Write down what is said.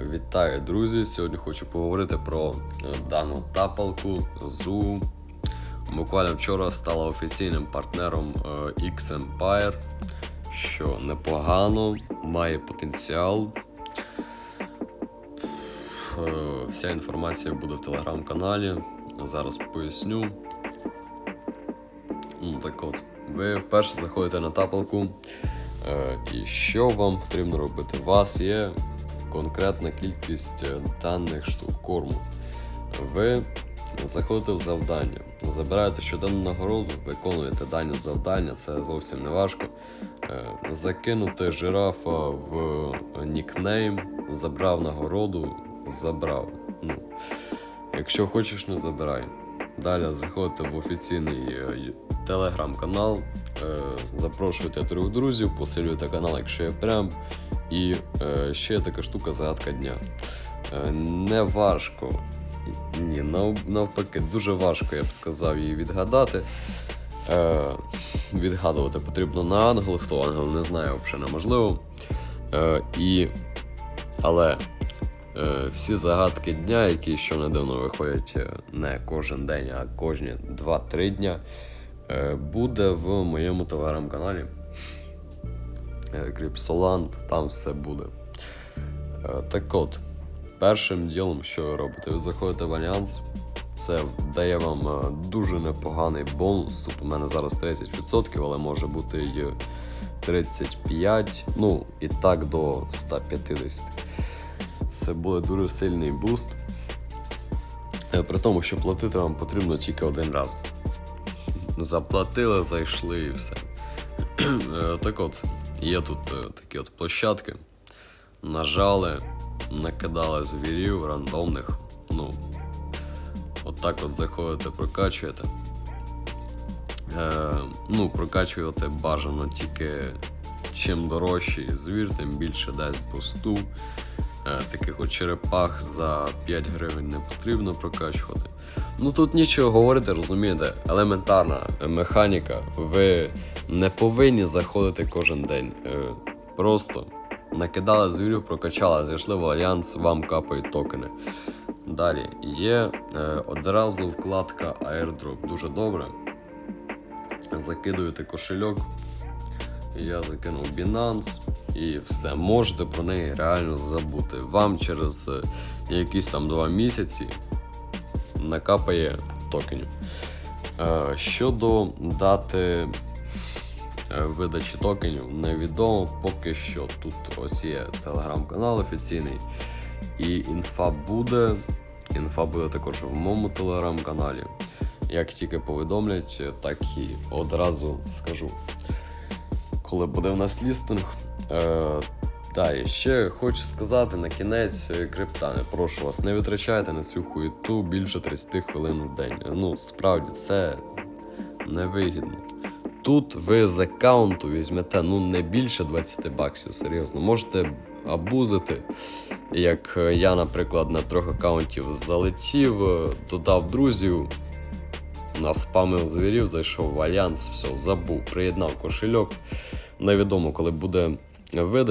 Вітаю, друзі! Сьогодні хочу поговорити про е, дану тапалку ZU. Буквально вчора стала офіційним партнером е, X-Empire, що непогано, має потенціал. Е, Вся інформація буде в телеграм-каналі. Зараз поясню. Ну, так от, ви вперше заходите на тапалку, е, і що вам потрібно робити? У вас є конкретна кількість е, даних штук корму. Ви заходите в завдання, забираєте щоденну нагороду, виконуєте дані завдання, це зовсім не важко. Е, Закинути жирафа в нікнейм, забрав нагороду, забрав. Ну, Якщо хочеш, не забирай. Далі заходите в офіційний е, телеграм-канал, е, запрошуйте трьох друзів, посилюйте канал, якщо є прям. І е, ще є така штука загадка дня. Е, не важко. Ні, навпаки, дуже важко, я б сказав, її відгадати. Е, відгадувати потрібно на ангел, хто ангел не знає, взагалі неможливо. Е, і... Але е, всі загадки дня, які що недавно виходять е, не кожен день, а кожні 2-3 дня, е, буде в моєму телеграм-каналі. Кріпсоланд, там все буде. Е, Так от, першим ділом, що ви робите, ви заходите в Альянс. Це дає вам е, дуже непоганий бонус. Тут у мене зараз 30%, але може бути і 35, ну і так до 150. Це буде дуже сильний буст. Е, При тому, що платити вам потрібно тільки один раз. Заплатили, зайшли і все. Е, Так от, є тут е, такі от площадки. Нажали, накидали звірів рандомних. Ну, от от заходите, прокачуєте. Е, ну, прокачувати бажано тільки чим дорожчий звір, тим більше дасть бусту. Е, таких от черепах за 5 гривень не потрібно прокачувати. Ну тут нічого говорити, розумієте, елементарна механіка. Ви не повинні заходити кожен день. Е, просто накидали звірів, прокачали, зайшли в альянс, вам капають токени. Далі є е, одразу вкладка Airdrop. Дуже добре. Закидуєте кошельок. Я закинув Binance і все. Можете про неї реально забути. Вам через е, якісь там два місяці накапає токенів. Щодо дати видачі токенів, невідомо поки що. Тут ось є телеграм-канал офіційний, і інфа буде. Інфа буде також в моєму телеграм-каналі. Як тільки повідомлять, так і одразу скажу коли буде в нас лістинг. Е, далі, ще хочу сказати на кінець е, крипта. Не прошу вас, не витрачайте на цю хуєту більше 30 хвилин в день. Ну, справді, це невигідно. Тут ви з аккаунту візьмете ну не більше 20 баксів, серйозно. Можете абузити. Як е, я, наприклад, на трьох аккаунтів залетів, е, додав друзів, наспамив звірів, зайшов в альянс, все, забув, приєднав кошельок. Невідомо, коли буде вида.